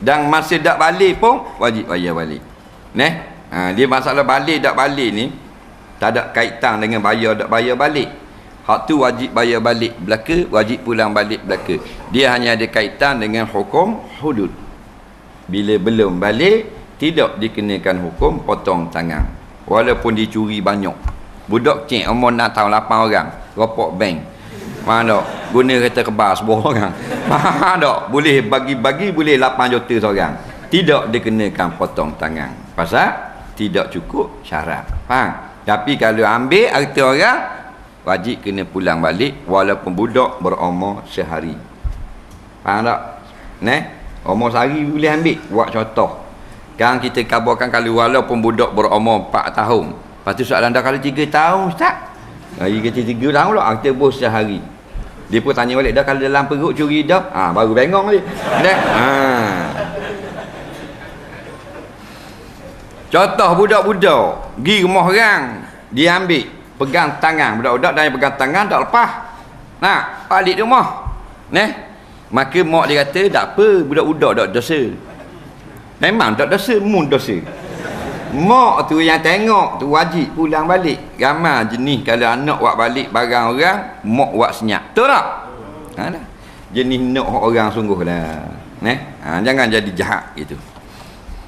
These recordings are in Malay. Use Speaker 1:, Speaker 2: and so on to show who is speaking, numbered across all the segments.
Speaker 1: dan masa dak balik pun wajib bayar balik. Neh? Ha, dia masalah balik dak balik ni tak ada kaitan dengan bayar dak bayar balik. Hak tu wajib bayar balik belaka wajib pulang balik belaka. Dia hanya ada kaitan dengan hukum hudud. Bila belum balik tidak dikenakan hukum potong tangan. Walaupun dicuri banyak. Budak cik umur 6 tahun 8 orang ropok bank mana guna kereta kebas sebuah orang. Faham tak? Boleh bagi-bagi boleh 8 juta seorang. Tidak dikenakan potong tangan. Pasal tidak cukup syarat. Faham? Tapi kalau ambil harta orang wajib kena pulang balik walaupun budak berumur sehari. Faham tak? Ne umur sehari boleh ambil buat contoh. Kan kita kabarkan kalau walaupun budak berumur 4 tahun. Lepas tu soalan dah kalau 3 tahun ustaz hari 3 tahun lah harta bos sehari. Dia pun tanya balik dah kalau dalam perut curi dah? Ha, baru bengong dia. Ha. contoh budak-budak pergi rumah orang dia ambil pegang tangan. Budak-budak dan pegang tangan tak lepas. Nak balik rumah. Neh, maka mak dia kata tak apa budak-budak tak dosa. Memang tak dosa mun dosa Mak tu yang tengok tu wajib pulang balik. Ramai jenis kalau anak buat balik barang orang, mak buat senyap. Betul tak? Ha dah. Jenis nak orang sungguh lah. Neh, ha, jangan jadi jahat gitu.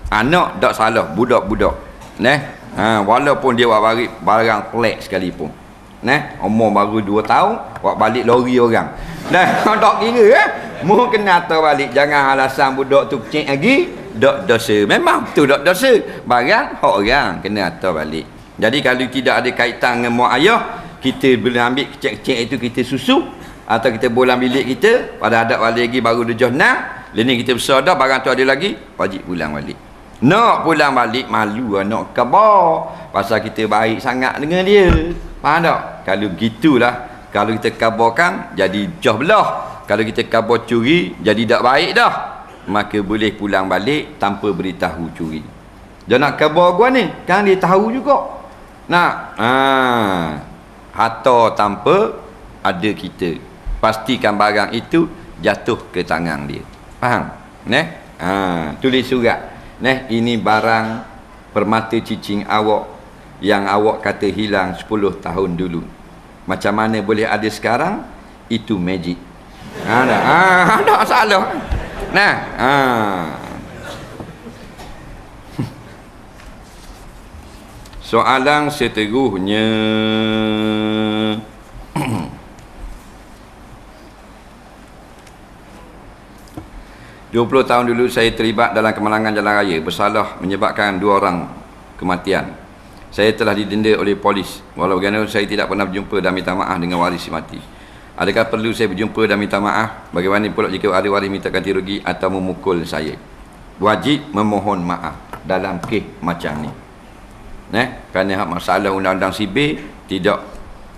Speaker 1: Anak tak salah, budak-budak. Neh, ha, walaupun dia buat balik barang pelik sekalipun. Neh, umur baru 2 tahun, buat balik lori orang. Neh, tak kira eh. Mu kena tahu balik jangan alasan budak tu kecil lagi dok dosa. Memang tu dok dosa. Barang hak orang kena atur balik. Jadi kalau tidak ada kaitan dengan mak ayah, kita boleh ambil kecil-kecil itu kita susu atau kita bolam bilik kita pada adat balik lagi baru tujuh nak Lini kita besar dah barang tu ada lagi wajib pulang balik. Nak pulang balik malu nak kabar pasal kita baik sangat dengan dia. Faham tak? Kalau gitulah kalau kita kabarkan jadi jauh belah kalau kita kabur curi jadi tak baik dah maka boleh pulang balik tanpa beritahu curi. Dia nak kabur gua ni? Kan dia tahu juga. Nak? Ha, harta tanpa ada kita. Pastikan barang itu jatuh ke tangan dia. Faham? Ne ha, tulis surat. Ne ini barang permata cicing awak yang awak kata hilang 10 tahun dulu. Macam mana boleh ada sekarang? Itu magic. Ha dah. Ha tak salah. Nah, ha. Soalan seterusnya 20 tahun dulu saya terlibat dalam kemalangan jalan raya bersalah menyebabkan dua orang kematian. Saya telah didenda oleh polis. Walau bagaimanapun saya tidak pernah berjumpa dan minta maaf dengan waris mati. Adakah perlu saya berjumpa dan minta maaf? Bagaimana pula jika ada waris minta ganti rugi atau memukul saya? Wajib memohon maaf dalam kes macam ni. Nah, kerana masalah undang-undang sibir tidak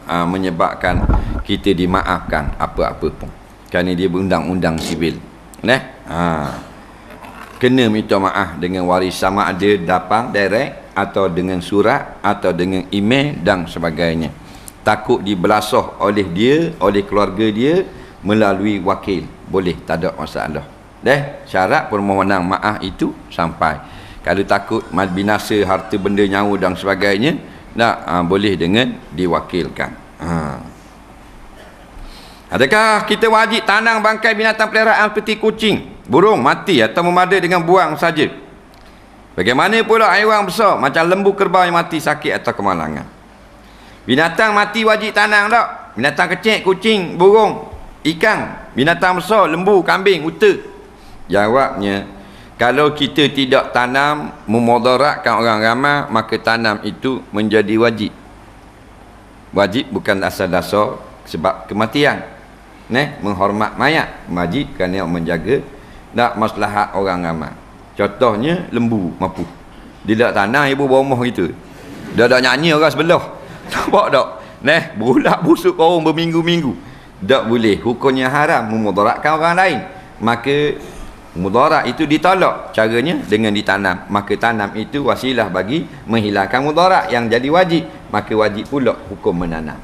Speaker 1: uh, menyebabkan kita dimaafkan apa-apa pun. Kerana dia berundang-undang sivil. Nah, ha. kena minta maaf dengan waris sama ada datang direct atau dengan surat atau dengan email dan sebagainya takut dibelasah oleh dia oleh keluarga dia melalui wakil. Boleh tak ada masalah. Deh syarat permohonan maaf itu sampai. Kalau takut binasa harta benda nyawa dan sebagainya nak ha, boleh dengan diwakilkan. Ha. adakah kita wajib tanang bangkai binatang peliharaan seperti kucing burung mati atau memada dengan buang saja? Bagaimana pula haiwan besar macam lembu kerbau yang mati sakit atau kemalangan Binatang mati wajib tanang tak? Binatang kecil, kucing, burung, ikan, binatang besar, lembu, kambing, uta. Jawabnya, kalau kita tidak tanam memudaratkan orang ramai, maka tanam itu menjadi wajib. Wajib bukan asal dasar sebab kematian. Neh, menghormat mayat. Wajib kerana menjaga nak maslahat orang ramai. Contohnya, lembu mampu. Dia tak tanam, ibu berumah gitu. Dia ada nyanyi orang sebelah. Nampak tak? Neh, bulak busuk orang berminggu-minggu. Tak boleh. Hukumnya haram memudaratkan orang lain. Maka mudarat itu ditolak. Caranya dengan ditanam. Maka tanam itu wasilah bagi menghilangkan mudarat yang jadi wajib. Maka wajib pula hukum menanam.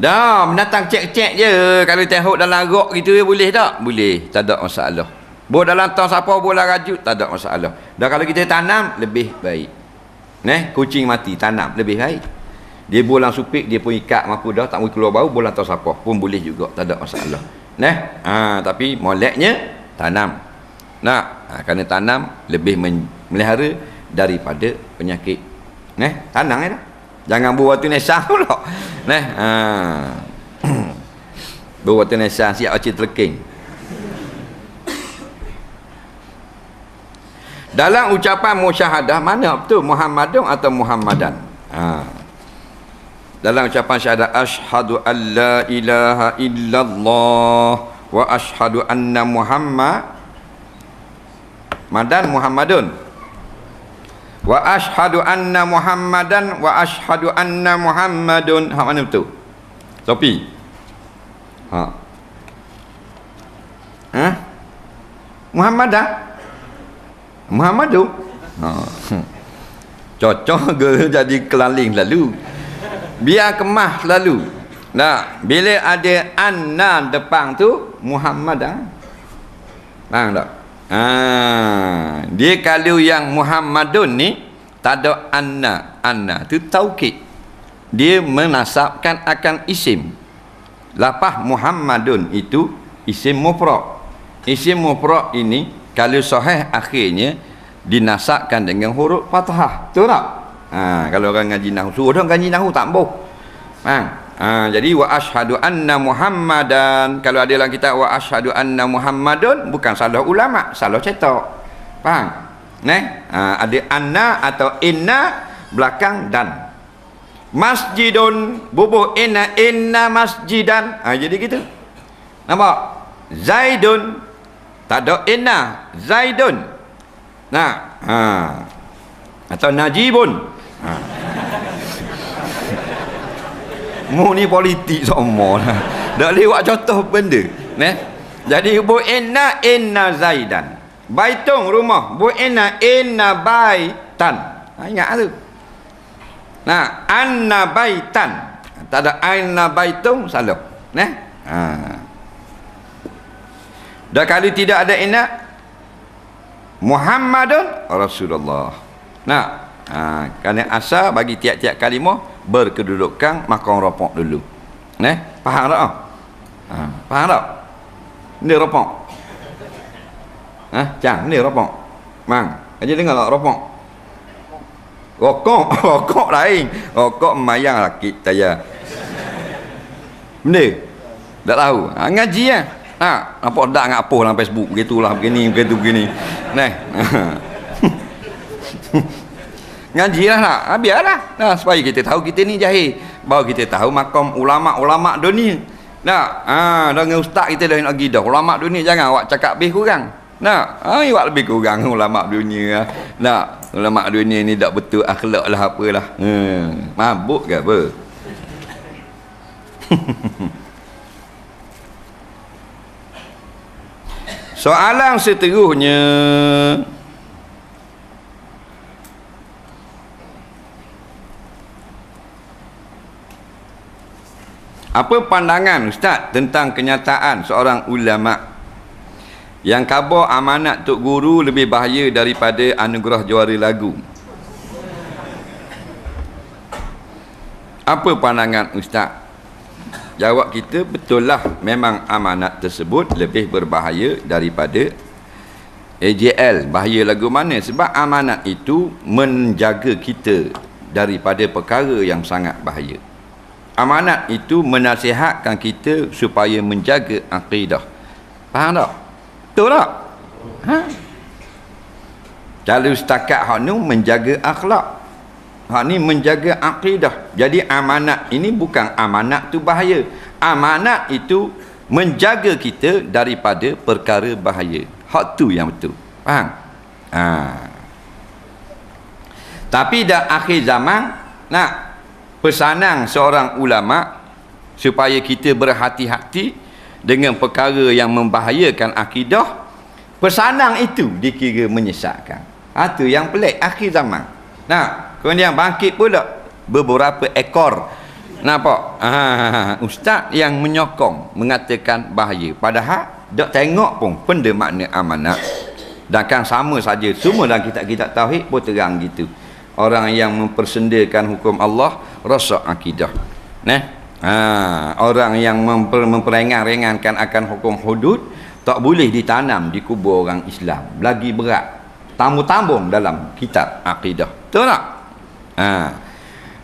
Speaker 1: Dah, menatang cek-cek je. Kalau tengok dalam rok gitu boleh tak? Boleh. Tak ada masalah. Buat dalam tahun siapa bola rajut tak ada masalah. Dan kalau kita tanam lebih baik. Neh, kucing mati tanam lebih baik. Dia bolang supik dia pun ikat mampu dah tak mau keluar bau bolang tahun siapa pun boleh juga tak ada masalah. Neh, ha, tapi moleknya tanam. Nak, ha, kerana tanam lebih melihara daripada penyakit. Neh, tanam ya. Jangan buat tu nesah pula. Neh, ha. buat tu nesah siap acik terking. Dalam ucapan musyahadah mana betul Muhammadun atau Muhammadan? Ha. Dalam ucapan syahadat asyhadu an la ilaha illallah wa asyhadu anna Muhammad Madan Muhammadun wa asyhadu anna Muhammadan wa asyhadu anna Muhammadun ha mana betul? Sopi. Ha. Ha? Muhammadan? Muhammad tu ha. cocok ke jadi kelaling lalu? Biar kemah lalu. Nah bila ada anna depan tu Muhammad ah. Faham tak? Ha. dia kalau yang Muhammadun ni tak ada anna. Anna tu taukid. Dia menasabkan akan isim. Lapah Muhammadun itu isim mufrad. Isim mufrad ini kalau sahih akhirnya dinasakkan dengan huruf fathah. Betul tak? Ha, kalau orang ngaji nahu suruh orang ngaji nahu tak boh ha, ha, jadi wa ashadu anna muhammadan. Kalau ada dalam kita wa ashadu anna muhammadun bukan salah ulama salah cetak. Faham? Ne? Ha, ada anna atau inna belakang dan. Masjidun bubuh inna inna masjidan. Ha, jadi gitu. Nampak? Zaidun tak ada inna zaidun. Nah ha. Atau najibun. Ha. Mu ni politik semua. Dak lewat contoh benda. Ne jadi bu inna inna zaidan. Baitung rumah bu inna inna baitan. Ha, ingat tu. Nah anna baitan. Tak ada anna baitung salah. Ne ha dan kalau tidak ada inna Muhammadun Rasulullah. Nah, ha, kerana asal bagi tiap-tiap kalimah berkedudukan makam ropok dulu. Neh, faham tak? Ha, faham tak? Ni ropok. Ha, cang, ni ropok. Mang, aja dengar tak ropok. Rokok, rokok lain. Rokok mayang laki saya. Benda? Tak tahu. Ha, ngaji ya. Ha, nampak dak ngap apa dalam Facebook begitulah begini begitu begini. Nah. Ngajilah nak. Ha, biarlah. Nah, supaya kita tahu kita ni jahil. Baru kita tahu makam ulama-ulama dunia. Nah, ha, dengan ustaz kita dah lagi dah. Ulama dunia jangan awak cakap lebih kurang. Nah, ha, awak lebih kurang ulama dunia. Nah, ulama dunia ni tak betul akhlak lah apalah. Hmm, mabuk ke apa? Soalan seterusnya Apa pandangan Ustaz tentang kenyataan seorang ulama yang kabar amanat tok guru lebih bahaya daripada anugerah juara lagu? Apa pandangan Ustaz? Jawab kita betul lah memang amanat tersebut lebih berbahaya daripada AJL. Bahaya lagu mana? Sebab amanat itu menjaga kita daripada perkara yang sangat bahaya. Amanat itu menasihatkan kita supaya menjaga akidah. Faham tak? Betul tak? Ha? Kalau setakat hak menjaga akhlak. Hak ni menjaga akidah. Jadi amanat ini bukan amanat tu bahaya. Amanat itu menjaga kita daripada perkara bahaya. Hak tu yang betul. Faham? Ha. Tapi dah akhir zaman nak pesanan seorang ulama supaya kita berhati-hati dengan perkara yang membahayakan akidah pesanan itu dikira menyesatkan. Ha tu yang pelik akhir zaman. Nah, Kemudian bangkit pula beberapa ekor Nampak? Ah, ustaz yang menyokong mengatakan bahaya. Padahal tak tengok pun benda makna amanat. Dan kan sama saja semua dalam kitab-kitab tauhid pun terang gitu. Orang yang mempersendakan hukum Allah rosak akidah. Nah, ha, orang yang memper, memperengah-rengankan akan hukum hudud tak boleh ditanam di kubur orang Islam. Lagi berat. Tamu-tambung dalam kitab akidah. Betul tak? Ha.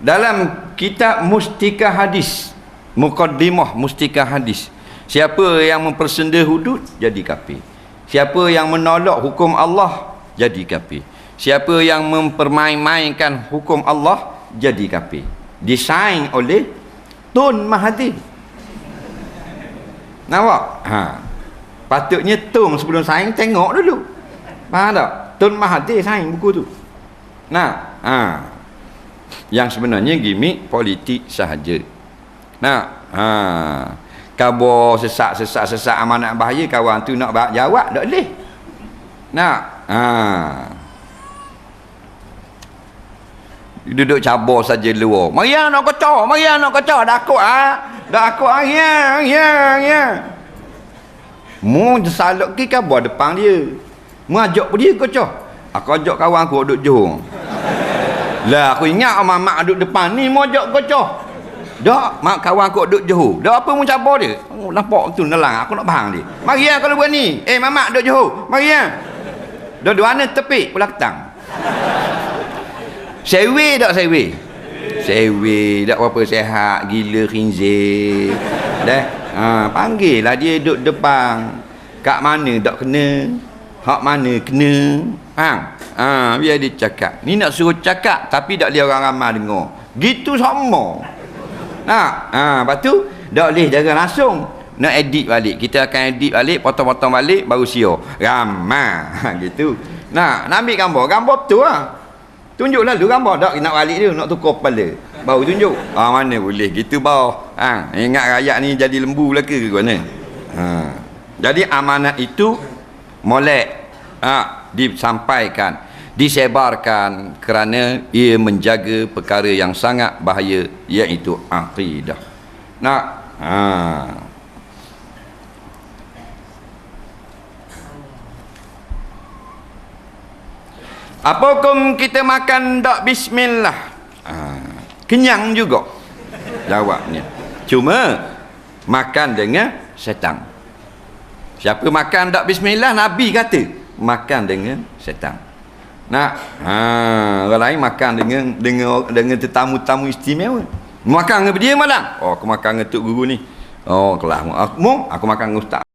Speaker 1: Dalam kitab Mustika Hadis Muqaddimah Mustika Hadis siapa yang mempersenda hudud jadi kafir. Siapa yang menolak hukum Allah jadi kafir. Siapa yang mempermain-mainkan hukum Allah jadi kafir. Disaing oleh Tun Mahathir. Nampak? Ha. Patutnya Tun sebelum saing tengok dulu. Faham tak Tun Mahathir saing buku tu. Nah ha. Yang sebenarnya gimmick politik sahaja. Nak ha. Khabar sesak-sesak sesak amanat bahaya kawan tu nak jawab tak boleh. Nak ha. Duduk cabar saja luar. Mari nak kacau mari nak kacau dah aku ah dah aku ah ya ya ya. Mu salok ke khabar depan dia mu ajak dia kacau aku ajak kawan aku duduk johor lah aku ingat mak duduk depan ni mojok kocoh. Dak, mak kawan aku duduk jauh. Dak apa mu cabar dia? Oh, nampak tu nelang aku nak bahang dia. Mari ya kalau berani. Eh mamak duduk jauh. Mari ya. Dua-dua ni tepi pula ketang. Sewe tak sewe? Sewe tak apa sehat gila khinzir. Dah. Ha, panggil lah dia duduk depan. Kat mana tak kena? Hak mana kena? Faham? Ha, biar dia cakap. Ni nak suruh cakap tapi tak boleh orang ramai dengar. Gitu sama. Nak? Ha, lepas tu tak boleh jaga langsung. Nak edit balik. Kita akan edit balik, potong-potong balik baru sio. Ramai. Ha, gitu. Nak, nak ambil gambar. Gambar betul lah. Tunjuk lalu gambar. Tak nak balik dia, nak tukar kepala. Baru tunjuk. Ha, mana boleh gitu bawah. Ha, ingat rakyat ni jadi lembu belaka ke mana? Ha. Jadi amanat itu molek ha, disampaikan disebarkan kerana ia menjaga perkara yang sangat bahaya iaitu akidah nak? Ha. apa hukum kita makan tak bismillah? Ha. kenyang juga jawabnya. Cuma makan dengan setan siapa makan tak bismillah nabi kata makan dengan setan nak ha orang lain makan dengan dengan dengan tetamu-tamu istimewa. Makan dengan dia malam. Oh aku makan dengan tok guru ni. Oh kelas aku, aku makan dengan ustaz